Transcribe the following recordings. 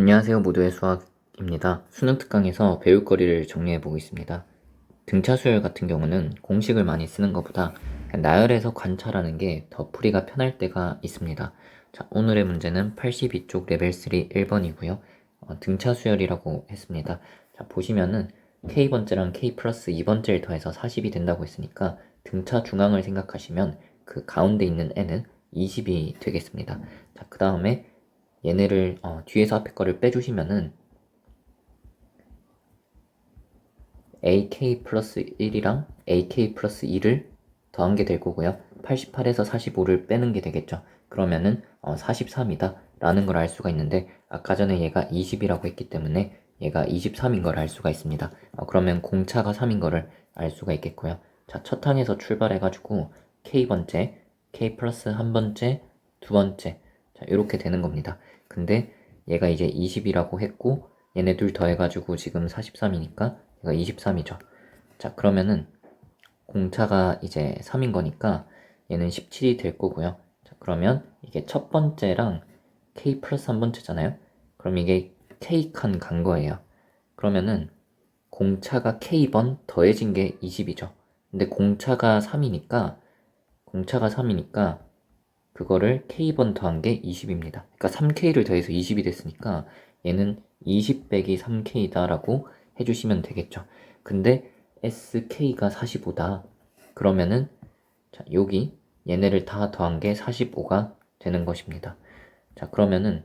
안녕하세요. 모두의 수학입니다. 수능 특강에서 배울 거리를 정리해 보고 있습니다. 등차 수열 같은 경우는 공식을 많이 쓰는 것보다 나열해서 관찰하는 게 더 풀이가 편할 때가 있습니다. 자, 오늘의 문제는 82쪽 레벨 3 1번이고요. 어, 등차 수열이라고 했습니다. 자, 보시면은 K번째랑 K 플러스 2번째를 더해서 40이 된다고 했으니까 등차 중앙을 생각하시면 그 가운데 있는 n은 20이 되겠습니다. 자, 그 다음에 얘네를 어, 뒤에서 앞에 거를 빼주시면은 ak 플러스 1이랑 ak 플러스 2를 더한 게 될 거고요. 88에서 45를 빼는 게 되겠죠. 그러면은 어, 43이다 라는 걸 알 수가 있는데 아까 전에 얘가 20이라고 했기 때문에 얘가 23인 걸 알 수가 있습니다. 어, 그러면 공차가 3인 거를 알 수가 있겠고요. 자, 첫 항에서 출발해가지고 k번째, k 플러스 한 번째, 두 번째 자, 이렇게 되는 겁니다. 근데 얘가 이제 20이라고 했고 얘네 둘 더해가지고 지금 43이니까 얘가 23이죠. 자 그러면은 공차가 이제 3인 거니까 얘는 17이 될 거고요. 자 그러면 이게 첫 번째랑 k 플러스 한 번째잖아요. 그럼 이게 k 칸 간 거예요. 그러면은 공차가 k번 더해진 게 20이죠. 근데 공차가 3이니까 공차가 3이니까 그거를 k번 더한 게 20입니다. 그러니까 3k를 더해서 20이 됐으니까 얘는 20 빼기 3k다 라고 해주시면 되겠죠. 근데 sk가 45다. 그러면은 자 여기 얘네를 다 더한 게 45가 되는 것입니다. 자 그러면은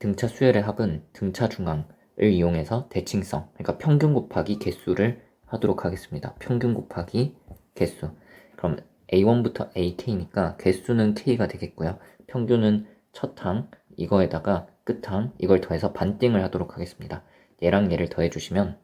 등차 수열의 합은 등차 중앙을 이용해서 대칭성, 그러니까 평균 곱하기 개수를 하도록 하겠습니다. 평균 곱하기 개수. 그럼 A1부터 AK니까 개수는 K가 되겠고요. 평균은 첫 항, 이거에다가 끝항, 이걸 더해서 반띵을 하도록 하겠습니다. 얘랑 얘를 더해주시면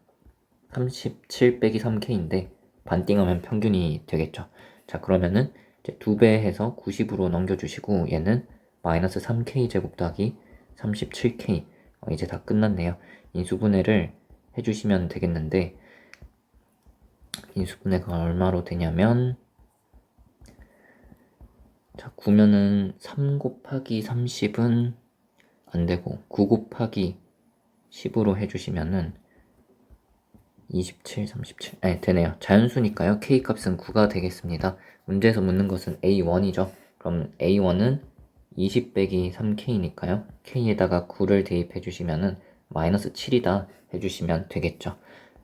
37 빼기 3K인데 반띵하면 평균이 되겠죠. 자 그러면은 이제 2배 해서 90으로 넘겨주시고 얘는 마이너스 3K 제곱 더하기 37K 어, 이제 다 끝났네요. 인수분해를 해주시면 되겠는데 인수분해가 얼마로 되냐면 자, 9면은 3 곱하기 30은 안 되고 9 곱하기 10으로 해주시면은 27, 37, 네, 되네요. 자연수니까요. k 값은 9가 되겠습니다. 문제에서 묻는 것은 a1이죠. 그럼 a1은 20 빼기 3k니까요. k에다가 9를 대입해 주시면은 마이너스 7이다 해주시면 되겠죠.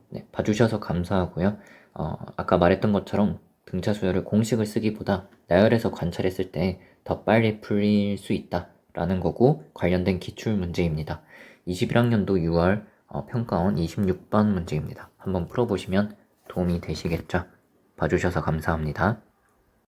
네, 봐주셔서 감사하고요. 어, 아까 말했던 것처럼 등차 수열을 공식을 쓰기보다 나열해서 관찰했을 때 더 빨리 풀릴 수 있다 라는 거고 관련된 기출 문제입니다. 21학년도 6월 어, 평가원 26번 문제입니다. 한번 풀어보시면 도움이 되시겠죠? 봐주셔서 감사합니다.